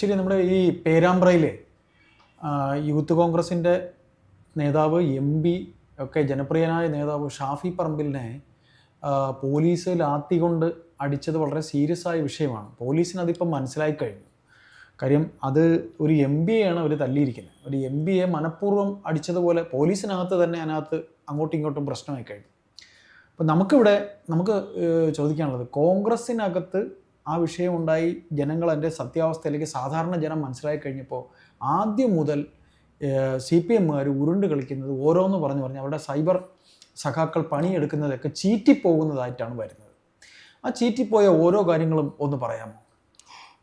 ശരി നമ്മുടെ ഈ പേരാമ്പ്രയിലെ യൂത്ത് കോൺഗ്രസിന്റെ നേതാവ് എം പി ഒക്കെ ജനപ്രിയനായ നേതാവ് ഷാഫി പറമ്പിലിനെ പോലീസ് ലാത്തി കൊണ്ട് അടിച്ചത് വളരെ സീരിയസ് ആയ വിഷയമാണ്. പോലീസിന് അതിപ്പം മനസ്സിലായി കഴിഞ്ഞു. കാര്യം അത് ഒരു എം ആണ് അവർ തല്ലിയിരിക്കുന്നത്. ഒരു എം എ മനഃപൂർവം അടിച്ചതുപോലെ പോലീസിനകത്ത് തന്നെ അതിനകത്ത് അങ്ങോട്ടും ഇങ്ങോട്ടും പ്രശ്നമായി കഴിഞ്ഞു. അപ്പം നമുക്കിവിടെ നമുക്ക് ചോദിക്കാനുള്ളത് കോൺഗ്രസ്സിനകത്ത് ആ വിഷയമുണ്ടായി ജനങ്ങൾ അതിന്റെ സത്യാവസ്ഥയിലേക്ക് സാധാരണ ജനം മനസ്സിലാക്കി കഴിഞ്ഞപ്പോൾ ആദ്യം മുതൽ സി പി എമ്മുകാർ ഉരുണ്ട് കളിക്കുന്നത് ഓരോന്ന് പറഞ്ഞു പറഞ്ഞ് അവരുടെ സൈബർ സഖാക്കൾ പണിയെടുക്കുന്നതൊക്കെ ചീറ്റിപ്പോകുന്നതായിട്ടാണ് വരുന്നത്. ആ ചീറ്റിപ്പോയ ഓരോ കാര്യങ്ങളും ഒന്ന് പറയാമോ?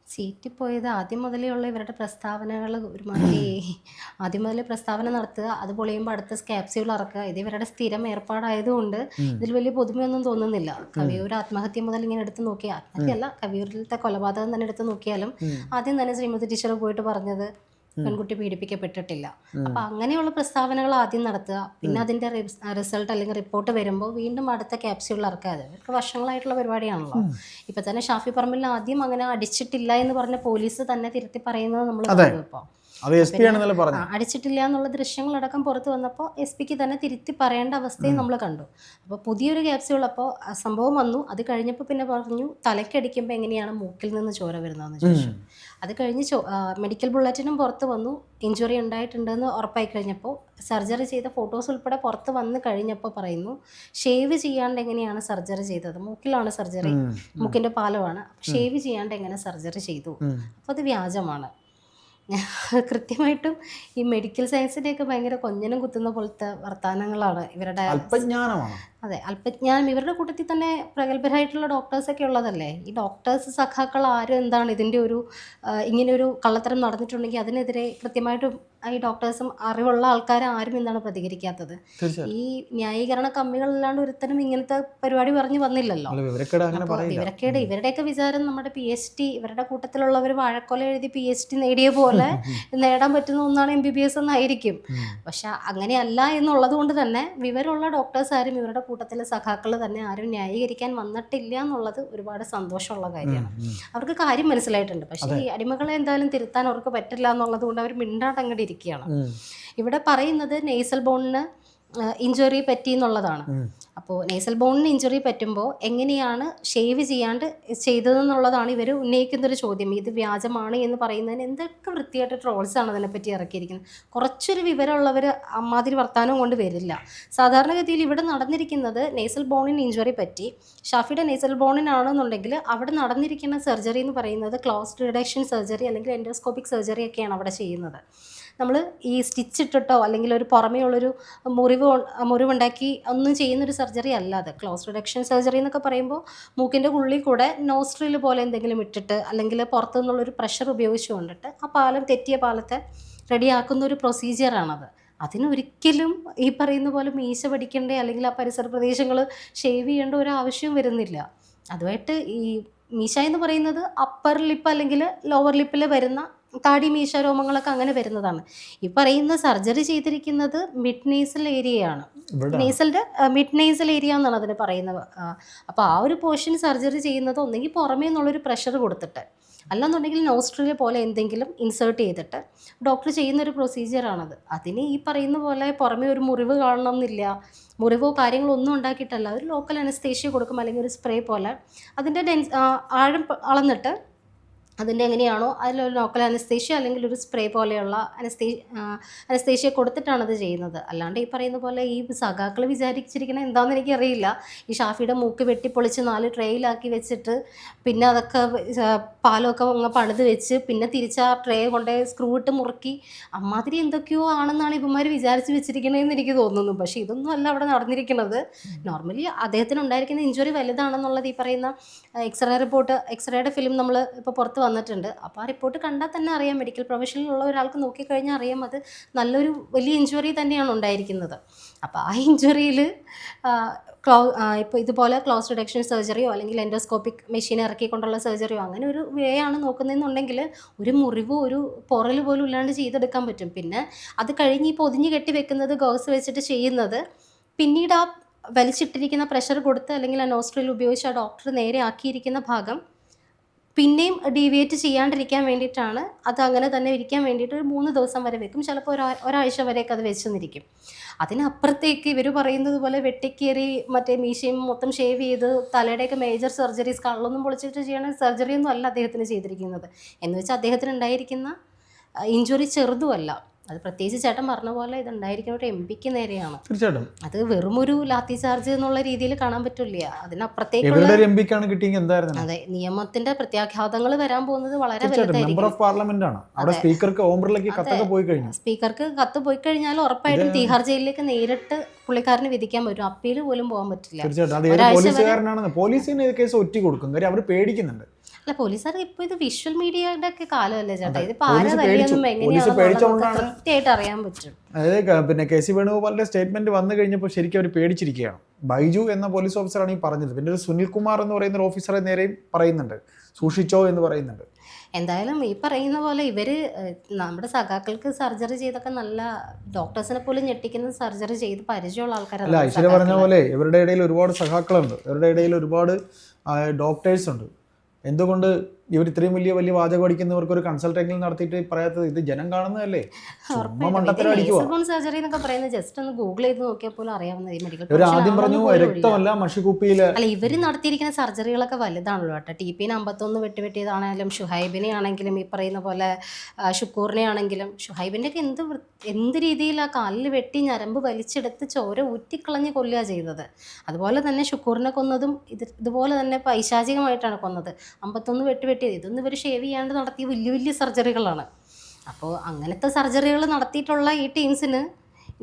ചീറ്റിപ്പോയത് പോയത് ആദ്യം മുതലേ ഉള്ള ഇവരുടെ പ്രസ്താവനകൾ ഒരുമാതിരി ആദ്യം മുതലേ പ്രസ്താവന നടത്തുക അത് പൊളിയുമ്പോൾ അടുത്ത സ്കാപ്സ്യൂൾ ഇറക്കുക. ഇത് ഇവരുടെ സ്ഥിരം ഏർപ്പാടായതുകൊണ്ട് ഇതിൽ വലിയ പുതുമയൊന്നും തോന്നുന്നില്ല. കവിയൂർ ആത്മഹത്യ മുതൽ ഇങ്ങനെ എടുത്ത് നോക്കിയാൽ ആത്മഹത്യയല്ല കവിയൂരിലത്തെ കൊലപാതകം തന്നെ എടുത്ത് നോക്കിയാലും ആദ്യം തന്നെ ശ്രീമതി ടീച്ചർ പോയിട്ട് പറഞ്ഞത് പെൺകുട്ടി പീഡിപ്പിക്കപ്പെട്ടിട്ടില്ല. അപ്പൊ അങ്ങനെയുള്ള പ്രസ്താവനകൾ ആദ്യം നടത്തുക. പിന്നെ അതിന്റെ റിസൾട്ട് അല്ലെങ്കിൽ റിപ്പോർട്ട് വരുമ്പോൾ വീണ്ടും അടുത്ത ക്യാപ്സ്യൂൾ ഇറക്കാതെ ഇവർക്ക് വർഷങ്ങളായിട്ടുള്ള പരിപാടിയാണല്ലോ. ഇപ്പൊ തന്നെ ഷാഫി പറമ്പിൽ ആദ്യം അങ്ങനെ അടിച്ചിട്ടില്ല എന്ന് പറഞ്ഞ പോലീസ് തന്നെ തിരുത്തി പറയുന്നത് നമ്മൾ കണ്ടു അടിച്ചിട്ടില്ല എന്നുള്ള ദൃശ്യങ്ങളടക്കം പുറത്ത് വന്നപ്പോൾ എസ് പിക്ക് തന്നെ തിരുത്തി പറയേണ്ട അവസ്ഥയും നമ്മൾ കണ്ടു. അപ്പോൾ പുതിയൊരു ക്യാപ്സ്യൂൾ അപ്പോൾ സംഭവം വന്നു. അത് കഴിഞ്ഞപ്പോൾ പിന്നെ പറഞ്ഞു തലക്കടിക്കുമ്പോൾ എങ്ങനെയാണ് മൂക്കിൽ നിന്ന് ചോര വരുന്നതെന്ന് ചോദിച്ചു. അത് കഴിഞ്ഞ് മെഡിക്കൽ ബുള്ളറ്റിനും പുറത്ത് വന്നു. ഇഞ്ചുറി ഉണ്ടായിട്ടുണ്ടെന്ന് ഉറപ്പായി കഴിഞ്ഞപ്പോൾ സർജറി ചെയ്ത ഫോട്ടോസ് ഉൾപ്പെടെ പുറത്ത് വന്ന് കഴിഞ്ഞപ്പോൾ പറയുന്നു ഷേവ് ചെയ്യാണ്ട് എങ്ങനെയാണ് സർജറി ചെയ്തത്? മൂക്കിലാണ് സർജറി മൂക്കിന്റെ പാലമാണ്. ഷേവ് ചെയ്യാണ്ട് എങ്ങനെ സർജറി ചെയ്തു? അപ്പോൾ അത് വ്യാജമാണ്. കൃത്യമായിട്ടും ഈ മെഡിക്കൽ സയൻസിന്റെയൊക്കെ ഭയങ്കര കൊഞ്ഞനം കുത്തുന്ന പോലത്തെ വർത്തമാനങ്ങളാണ് ഇവരുടെ അതെ. അല്പജ്ഞാനം ഇവരുടെ കൂട്ടത്തിൽ തന്നെ പ്രഗത്ഭരായിട്ടുള്ള ഡോക്ടേഴ്സൊക്കെ ഉള്ളതല്ലേ? ഈ ഡോക്ടേഴ്സ് സഖാക്കൾ ആരും എന്താണ് ഇതിന്റെ ഒരു ഇങ്ങനെയൊരു ഇങ്ങനെ ഒരു കള്ളത്തരം നടന്നിട്ടുണ്ടെങ്കിൽ അതിനെതിരെ കൃത്യമായിട്ടും ഈ ഡോക്ടേഴ്സും അറിവുള്ള ആൾക്കാർ ആരും എന്താണ് പ്രതികരിക്കാത്തത്? ഈ ന്യായീകരണ കമ്മികളല്ലാണ്ട് ഒരുത്തരും ഇങ്ങനത്തെ പരിപാടി പറഞ്ഞു വന്നില്ലല്ലോ? വിവരക്കേട് അപ്പോൾ ഇവരുടെയൊക്കെ വിചാരം നമ്മുടെ പി എച്ച് ഡി ഇവരുടെ കൂട്ടത്തിലുള്ളവർ വാഴക്കൊല എഴുതി പി എച്ച് ഡി നേടിയ പോലെ നേടാൻ പറ്റുന്ന ഒന്നാണ് എം ബി ബി എസ് എന്നായിരിക്കും. പക്ഷെ അങ്ങനെയല്ല എന്നുള്ളത് കൊണ്ട് തന്നെ വിവരമുള്ള ഡോക്ടേഴ്സ് ആരും ഇവരുടെ കൂട്ടത്തിലെ സഖാക്കൾ തന്നെ ആരും ന്യായീകരിക്കാൻ വന്നിട്ടില്ല എന്നുള്ളത് ഒരുപാട് സന്തോഷമുള്ള കാര്യമാണ്. അവർക്ക് കാര്യം മനസ്സിലായിട്ടുണ്ട്. പക്ഷേ ഈ അടിമകളെ എന്തായാലും തിരുത്താൻ അവർക്ക് പറ്റില്ല എന്നുള്ളത് കൊണ്ട് അവർ മിണ്ടാണ്ട് അങ്ങോട്ട് ഇരിക്കുകയാണ്. ഇവിടെ പറയുന്നത് നെയ്സൽ ബോണിന് ഇഞ്ചുറി പറ്റി എന്നുള്ളതാണ്. അപ്പോൾ നേസൽ ബോണിന് ഇഞ്ചുറി പറ്റുമ്പോൾ എങ്ങനെയാണ് ഷേവ് ചെയ്യാണ്ട് ചെയ്തതെന്നുള്ളതാണ് ഇവർ ഉന്നയിക്കുന്നൊരു ചോദ്യം. ഇത് വ്യാജമാണ് എന്ന് പറയുന്നതിന് എന്തൊക്കെ വൃത്തിയായിട്ട് ട്രോൾസാണ് അതിനെപ്പറ്റി ഇറക്കിയിരിക്കുന്നത്? കുറച്ചൊരു വിവരമുള്ളവർ അമ്മാതിരി വർത്തമാനം കൊണ്ട് വരില്ല. സാധാരണഗതിയിൽ ഇവിടെ നടന്നിരിക്കുന്നത് നേസൽ ബോണിന് ഇഞ്ചുറി പറ്റി. ഷാഫിയുടെ നേസൽ ബോണിനാണെന്നുണ്ടെങ്കിൽ അവിടെ നടന്നിരിക്കുന്ന സർജറി എന്ന് പറയുന്നത് ക്ലോസ് റിഡക്ഷൻ സർജറി അല്ലെങ്കിൽ എൻഡോസ്കോപ്പിക് സർജറി ഒക്കെയാണ് അവിടെ ചെയ്യുന്നത്. നമ്മൾ ഈ സ്റ്റിച്ച് ഇട്ടിട്ടോ അല്ലെങ്കിൽ ഒരു പുറമേ ഉള്ളൊരു മുറിവ് മുറിവുണ്ടാക്കി ഒന്നും ചെയ്യുന്നൊരു സർജറി അല്ല അത്. ക്ലോസ് റിഡക്ഷൻ സർജറി എന്നൊക്കെ പറയുമ്പോൾ മൂക്കിന്റെ ഉള്ളിൽ കൂടെ നോസ്ട്രിൽ പോലെ എന്തെങ്കിലും ഇട്ടിട്ട് അല്ലെങ്കിൽ പുറത്തു നിന്നുള്ളൊരു പ്രഷർ ഉപയോഗിച്ച് കൊണ്ടിട്ട് ആ പാലം തെറ്റിയ പാലത്തെ റെഡിയാക്കുന്ന ഒരു പ്രൊസീജിയറാണത് അതിനൊരിക്കലും ഈ പറയുന്ന പോലെ മീശ പഠിക്കേണ്ട അല്ലെങ്കിൽ ആ പരിസര പ്രദേശങ്ങൾ ഷേവ് ചെയ്യേണ്ട ഒരു ആവശ്യവും വരുന്നില്ല. അതുമായിട്ട് ഈ മീശ എന്ന് പറയുന്നത് അപ്പർ ലിപ്പ് അല്ലെങ്കിൽ ലോവർ ലിപ്പിൽ വരുന്ന താടി മീശ രോമങ്ങളൊക്കെ അങ്ങനെ വരുന്നതാണ്. ഈ പറയുന്ന സർജറി ചെയ്തിരിക്കുന്നത് മിഡ് നേസൽ ഏരിയയാണ്. നേസലിന്റെ മിഡ് നേസൽ ഏരിയ എന്നാണ് അതിന് പറയുന്നത്. അപ്പോൾ ആ ഒരു പോർഷൻ സർജറി ചെയ്യുന്നത് ഒന്നെങ്കിൽ പുറമേ നിന്നുള്ളൊരു പ്രഷർ കൊടുത്തിട്ട് അല്ലെന്നുണ്ടെങ്കിൽ നോസ്ട്രിലെ പോലെ എന്തെങ്കിലും ഇൻസേർട്ട് ചെയ്തിട്ട് ഡോക്ടർ ചെയ്യുന്ന ഒരു പ്രൊസീജിയറാണത്. അതിന് ഈ പറയുന്ന പോലെ പുറമേ ഒരു മുറിവ് കാണണം എന്നില്ല മുറിവോ കാര്യങ്ങളോ ഒന്നും ഉണ്ടാക്കിയിട്ടല്ല ഒരു ലോക്കൽ അനസ്തേഷ്യ കൊടുക്കും അല്ലെങ്കിൽ ഒരു സ്പ്രേ പോലെ അതിന്റെ ഡെൻസ് ആഴം അളന്നിട്ട് അതിന്റെ എങ്ങനെയാണോ അതിലൊരു ലോക്കൽ അനസ്തേഷ്യ അല്ലെങ്കിൽ ഒരു സ്പ്രേ പോലെയുള്ള അനസ്തേ അനസ്തേഷ്യ കൊടുത്തിട്ടാണ് അത് ചെയ്യുന്നത്. അല്ലാണ്ട് ഈ പറയുന്ന പോലെ ഈ സഖാക്കൾ വിചാരിച്ചിരിക്കണത് എന്താണെന്ന് എനിക്കറിയില്ല. ഈ ഷാഫിയുടെ മൂക്ക് വെട്ടിപ്പൊളിച്ച് നാല് ട്രേയിലാക്കി വെച്ചിട്ട് പിന്നെ അതൊക്കെ പാലമൊക്കെ അങ്ങ് പണിത് വെച്ച് പിന്നെ തിരിച്ച് ആ ട്രേ കൊണ്ട് സ്ക്രൂ ഇട്ട് മുറുക്കി. അമ്മാതിരി എന്തൊക്കെയോ ആണെന്നാണ് ഇവന്മാർ വിചാരിച്ച് വെച്ചിരിക്കണതെന്ന് എനിക്ക് തോന്നുന്നു. പക്ഷേ ഇതൊന്നും അല്ല അവിടെ നടന്നിരിക്കുന്നത് നോർമലി അദ്ദേഹത്തിന് ഉണ്ടായിരിക്കുന്ന ഇഞ്ചുറി വലുതാണെന്നുള്ളത് ഈ പറയുന്ന എക്സ്റേ റിപ്പോർട്ട് എക്സ്റേയുടെ ഫിലിം നമ്മൾ ഇപ്പോൾ പുറത്ത് വന്നിട്ടുണ്ട്. അപ്പോൾ ആ റിപ്പോർട്ട് കണ്ടാൽ തന്നെ അറിയാം. മെഡിക്കൽ പ്രൊഫഷനിലുള്ള ഒരാൾക്ക് നോക്കിക്കഴിഞ്ഞാൽ അറിയാം അത് നല്ലൊരു വലിയ ഇഞ്ചുറി തന്നെയാണ് ഉണ്ടായിരിക്കുന്നത്. അപ്പോൾ ആ ഇഞ്ചുറിയിൽ ക്ലോ ഇപ്പോൾ ഇതുപോലെ ക്ലോസ് റിഡക്ഷൻ സർജറിയോ അല്ലെങ്കിൽ എൻഡോസ്കോപ്പിക് മെഷീൻ ഇറക്കിക്കൊണ്ടുള്ള സർജറിയോ അങ്ങനെ ഒരു വേ ആണ് നോക്കുന്നതെന്നുണ്ടെങ്കിൽ ഒരു മുറിവോ ഒരു പുറൽ പോലും ഇല്ലാണ്ട് ചെയ്തെടുക്കാൻ പറ്റും. പിന്നെ അത് കഴിഞ്ഞ് ഈ പൊതിഞ്ഞ് കെട്ടി വെക്കുന്നത് ഗോസ് വെച്ചിട്ട് ചെയ്യുന്നത് പിന്നീട് ആ വലിച്ചിട്ടിരിക്കുന്ന പ്രഷർ കൊടുത്ത് അല്ലെങ്കിൽ ആ നോസ്ട്രിൽ ഉപയോഗിച്ച് ആ ഡോക്ടർ നേരെ ആക്കിയിരിക്കുന്ന ഭാഗം പിന്നെയും ഡീവിയേറ്റ് ചെയ്യാണ്ടിരിക്കാൻ വേണ്ടിയിട്ടാണ് അത് അങ്ങനെ തന്നെ ഇരിക്കാൻ വേണ്ടിയിട്ട് ഒരു മൂന്ന് ദിവസം വരെ വെക്കും. ചിലപ്പോൾ ഒരാ ഒരാഴ്ച വരെയൊക്കെ അത് വെച്ച് നിന്നിരിക്കും അതിനപ്പുറത്തേക്ക് ഇവർ പറയുന്നത് പോലെ വെട്ടിക്കേറി മറ്റേ മീശയും മൊത്തം ഷേവ് ചെയ്ത് തലയുടെയൊക്കെ മേജർ സർജറീസ് കള്ളൊന്നും പൊളിച്ചിട്ട് ചെയ്യണ സർജറി ഒന്നും അല്ല അദ്ദേഹത്തിന് ചെയ്തിരിക്കുന്നത്. എന്ന് വെച്ചാൽ അദ്ദേഹത്തിന് ഉണ്ടായിരിക്കുന്ന ഇഞ്ചുറി ചെറുതുമല്ല. അത് പ്രത്യേകിച്ച് ചേട്ടൻ പറഞ്ഞ പോലെ ഇത് ഉണ്ടായിരിക്കുന്ന ഒരു എം പിക്ക് നേരെയാണ്. തീർച്ചയായിട്ടും. അത് വെറും ഒരു ലാത്തി ചാർജ് എന്നുള്ള രീതിയിൽ കാണാൻ പറ്റില്ല. അതിനപ്പുറത്തേക്കുള്ള അതെ നിയമത്തിന്റെ പ്രത്യാഘാതങ്ങൾ വരാൻ പോകുന്നത് വളരെ വലുതായിരിക്കും. സ്പീക്കർക്ക് ഓം കത്തൊക്കെ പോയി കഴിഞ്ഞു. സ്പീക്കർക്ക് കത്ത് പോയി കഴിഞ്ഞാൽ ഉറപ്പായിട്ടും തീഹാർ ജയിലിലേക്ക് നേരിട്ട് പുള്ളിക്കാരന് വിധിക്കാൻ പറ്റും. അപ്പീൽ പോലും പോകാൻ പറ്റില്ല. തീർച്ചയായിട്ടും. പോലീസിന് കേസ് ഒറ്റ കൊടുക്കും. കാര്യം അവർ പേടിക്കുന്നുണ്ട്. അല്ല പോലീസുകാർ ഇപ്പൊ ഇത് വിഷ്വൽ മീഡിയയുടെ ഒക്കെ കാലമല്ലേ ചേട്ടാ? ഇത് ഇതിപ്പോ ആരാ തല്ലിയൊന്നും പേടിച്ചു. എങ്ങനെയാണെന്നുള്ളത് അറിയാൻ പറ്റും. അതായത് പിന്നെ കെ സി വേണുഗോപാലിന്റെ സ്റ്റേറ്റ്മെന്റ് വന്നു കഴിഞ്ഞപ്പോൾ ശരിക്കും അവർ പേടിച്ചിരിക്കുകയാണ്. ബൈജു എന്ന പോലീസ് ഓഫീസറാണ് ഈ പറഞ്ഞത്. പിന്നെ ഒരു സുനിൽ കുമാർ എന്ന് പറയുന്ന ഒരു ഓഫീസറെ നേരെയും പറയുന്നുണ്ട്. സൂക്ഷിച്ചോ എന്ന് പറയുന്നുണ്ട്. എന്തായാലും ഈ പറയുന്ന പോലെ ഇവർ നമ്മുടെ സഖാക്കൾക്ക് സർജറി ചെയ്തൊക്കെ നല്ല ഡോക്ടേഴ്സിനെ പോലും ഞെട്ടിക്കുന്ന സർജറി ചെയ്ത് പരിചയമുള്ള അല്ല ആൾക്കാരാണ് ഐശ്വര്യ പറഞ്ഞ പോലെ ഇവരുടെ ഇടയിൽ ഒരുപാട് സഖാക്കളുണ്ട്. ഇവരുടെ ഇടയിൽ ഒരുപാട് ഡോക്ടേഴ്സ് ഉണ്ട്. എന്തുകൊണ്ട് ഇവർ ഇത്രയും വലിയ വലിയ വാചകം അടിക്കുന്നവർക്ക് ഒരു കൺസൾട്ടേഷൻ നടത്തിയിട്ട് പറയാത്തത് ഇത് ജനം കാണുന്നതല്ലേ? സർജറി എന്നൊക്കെ പറയുന്നത് ജസ്റ്റ് ഒന്ന് ഗൂഗിൾ ചെയ്ത് നോക്കിയാൽ പോലും അറിയാവുന്ന മെഡിക്കൽ ആദ്യം പറഞ്ഞു രക്തമല്ല മഷിക്കുപ്പിയിൽ. അല്ല ഇവർ നടത്തിയിരിക്കുന്ന സർജറികളൊക്കെ വലുതാണല്ലോ കേട്ടോ. ടി പിന് അമ്പത്തൊന്ന് വെട്ടി വെട്ടിയതാണെങ്കിലും ഷുഹൈബിനെ ആണെങ്കിലും ഈ പറയുന്ന പോലെ ഷുക്കൂറിനെ ആണെങ്കിലും ഷുഹൈബിന്റെ ഒക്കെ എന്ത് എന്ത് രീതിയിൽ ആ കാലിൽ വെട്ടി ഞരമ്പ് വലിച്ചെടുത്ത് ചോര ഊറ്റിക്കളഞ്ഞ് കൊല്ലുക ചെയ്തത് അതുപോലെ തന്നെ ഷുക്കൂറിനെ കൊന്നതും ഇത് ഇതുപോലെ തന്നെ പൈശാചികമായിട്ടാണ് കൊന്നത്. അമ്പത്തൊന്ന് വെട്ടി വെട്ടിയത് ഇതൊന്നും ഇവർ ഷേവ് ചെയ്യാണ്ട് നടത്തിയ വലിയ വലിയ സർജറികളാണ്. അപ്പോൾ അങ്ങനത്തെ സർജറികൾ നടത്തിയിട്ടുള്ള ഈ ടീംസിന്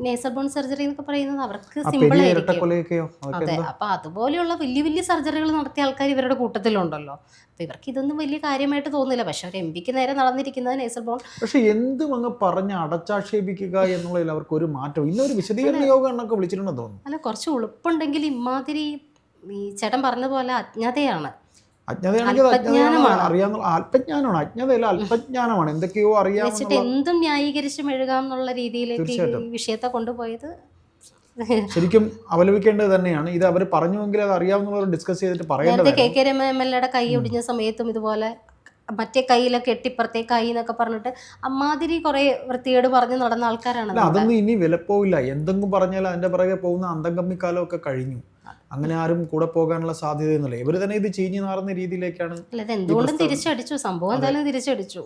നേസർ ബോൺ സർജറി എന്നൊക്കെ പറയുന്നത് അവർക്ക് സിമ്പിൾ ആയിരിക്കും. അതെ. അപ്പൊ അതുപോലെയുള്ള വലിയ വലിയ സർജറികൾ നടത്തിയ ആൾക്കാർ ഇവരുടെ കൂട്ടത്തിലുണ്ടല്ലോ. അപ്പൊ ഇവർക്ക് ഇതൊന്നും വലിയ കാര്യമായിട്ട് തോന്നില്ല പക്ഷെ ഒരു എം പിക്ക് നേരെ നടന്നിരിക്കുന്നത് നേസർ ബോൺ പക്ഷെ എന്തും അങ്ങ് പറഞ്ഞ് അടച്ചാക്ഷേപിക്കുക എന്നുള്ളതിൽ അവർക്ക് ഒരു മാറ്റം ഇന്നൊരു വിശദീകരണ യോഗം എന്നൊക്കെ വിളിച്ചിട്ടുണ്ടെന്ന് തോന്നുന്നു. അല്ല കുറച്ച് ഉളുപ്പുണ്ടെങ്കിൽ ഇമാതിരി ഈ ചേട്ടൻ പറഞ്ഞ പോലെ അജ്ഞതയാണ്. അജ്ഞതയാണെങ്കിൽ അജ്ഞതയാണ്. അറിയാന്നുള്ള അല്പജ്ഞാനമാണ്? അജ്ഞതയല്ല അല്പജ്ഞാനമാണ്. എന്തൊക്കെയോ അറിയാം എന്തും ന്യായീകരിച്ചും എന്നുള്ള രീതിയിലേക്ക്. വിഷയത്തെ കൊണ്ടുപോയത് ശരിക്കും അപലപിക്കേണ്ടത് തന്നെയാണ്. ഇത് അവർ പറഞ്ഞുവെങ്കിൽ അത് അറിയാവുന്നവർ ഡിസ്കസ് ചെയ്തിട്ട് പറയേണ്ടത് K K Rama M L എയുടെ കൈ ഒടിഞ്ഞ സമയത്തും ഇതുപോലെ മറ്റേ കൈയിലൊക്കെ എട്ടിപ്പുറത്തെ കൈ എന്നൊക്കെ പറഞ്ഞിട്ട് അമ്മാതിരി കുറെ വൃത്തികേട് പറഞ്ഞ് നടന്ന ആൾക്കാരാണ് അതൊന്നും ഇനി വിലപ്പോവില്ല. എന്തെങ്കിലും പറഞ്ഞാൽ അതിന്റെ പുറകെ പോകുന്ന അന്തംകമ്മിക്കാലം ഒക്കെ കഴിഞ്ഞു. അങ്ങനെ ആരും കൂടെ പോകാനുള്ള സാധ്യതയൊന്നുമില്ല. ഇവർ തന്നെ ഇത് ചീഞ്ഞു നാറുന്ന രീതിയിലേക്കാണ് അല്ല ഇത് എന്തുകൊണ്ടും തിരിച്ചടിച്ചു. സംഭവം എന്തായാലും തിരിച്ചടിച്ചു.